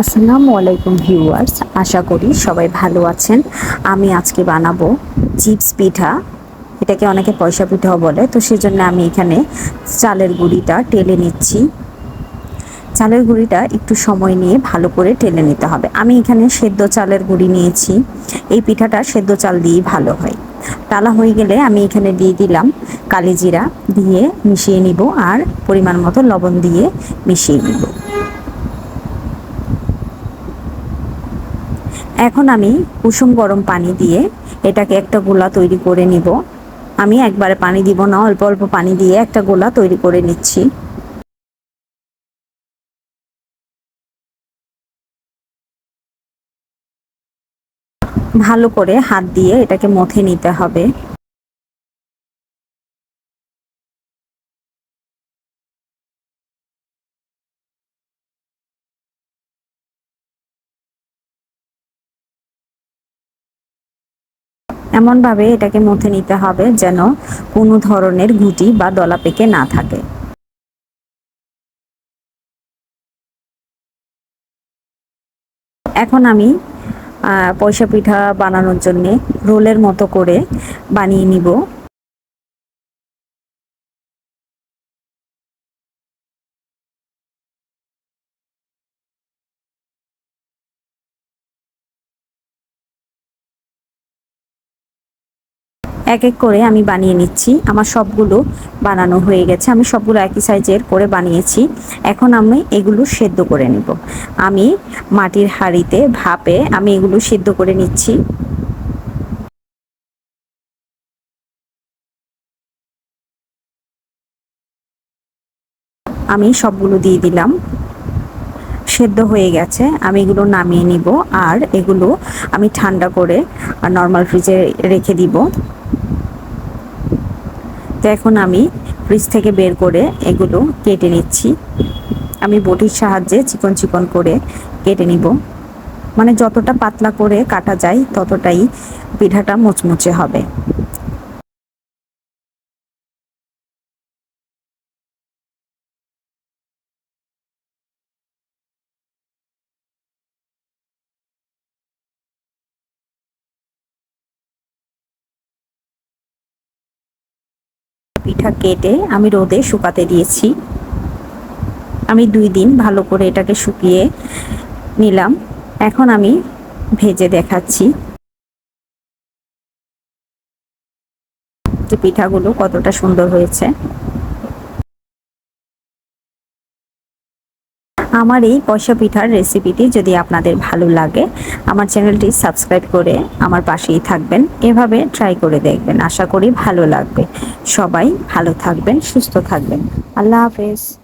আসসালামু আলাইকুম ভিউয়ার্স, আশা করি সবাই ভালো আছেন। আমি আজকে বানাবো চিপস পিঠা। এটাকে অনেকে পয়সা পিঠাও বলে, তো সেজন্য আমি এখানে চালের গুঁড়িটা টেলে নিচ্ছি। চালের গুঁড়িটা একটু সময় নিয়ে ভালো করে টেলে নিতে হবে। আমি এখানে সেদ্ধ চালের গুঁড়ি নিয়েছি। এই পিঠাটা সেদ্ধ চাল দিয়েই ভালো হয়। টালা হয়ে গেলে আমি এখানে দিয়ে দিলাম কালিজিরা, দিয়ে মিশিয়ে নিব আর পরিমাণ মতো লবণ দিয়ে মিশিয়ে নিব। এখন আমি কুসুম গরম পানি দিয়ে এটাকে একটা গোলা তৈরি করে নিব। আমি একবারে পানি দিব না, অল্প অল্প পানি দিয়ে একটা গোলা তৈরি করে নিচ্ছি। ভালো করে হাত দিয়ে এটাকে মথে নিতে হবে। এমনভাবে এটাকে মুথে নিতে হবে যেন কোনো ধরনের গুটি বা দলা পেকে না থাকে। এখন আমি পয়সা পিঠা বানানোর জন্যে রোলের মতো করে বানিয়ে নিব। এক এক করে আমি বানিয়ে নিচ্ছি। আমার সবগুলো বানানো হয়ে গেছে। আমি সবগুলো একই সাইজের করে বানিয়েছি। এখন আমি এগুলো সেদ্ধ করে নেব। আমি মাটির হাঁড়িতে ভাপে আমি এগুলো সেদ্ধ করে নিচ্ছি। আমি সবগুলো দিয়ে দিলাম। সেদ্ধ হয়ে গেছে, আমি এগুলো নামিয়ে নিব আর এগুলো আমি ঠান্ডা করে নর্মাল ফ্রিজে রেখে দিব। তো এখন আমি ফ্রিজ থেকে বের করে এগুলো কেটে নিচ্ছি। আমি বটির সাহায্যে চিকন চিকন করে কেটে নিব। মানে যতটা পাতলা করে কাটা যায়, ততটাই পিঠাটা মুচমুচে হবে। পিঠা কেটে আমি রোদে শুকাতে দিয়েছি। আমি দুই দিন ভালো করে এটাকে শুকিয়ে নিলাম। এখন আমি ভেজে দেখাচ্ছি যে পিঠাগুলো কতটা সুন্দর হয়েছে। আমার এই কষা পিঠার রেসিপিটি যদি আপনাদের ভালো লাগে, আমার চ্যানেলটি সাবস্ক্রাইব করে আমার পাশেই থাকবেন। এভাবে ট্রাই করে দেখবেন। আশা করি ভালো লাগবে। সবাই ভালো থাকবেন, সুস্থ থাকবেন। আল্লাহ হাফেজ।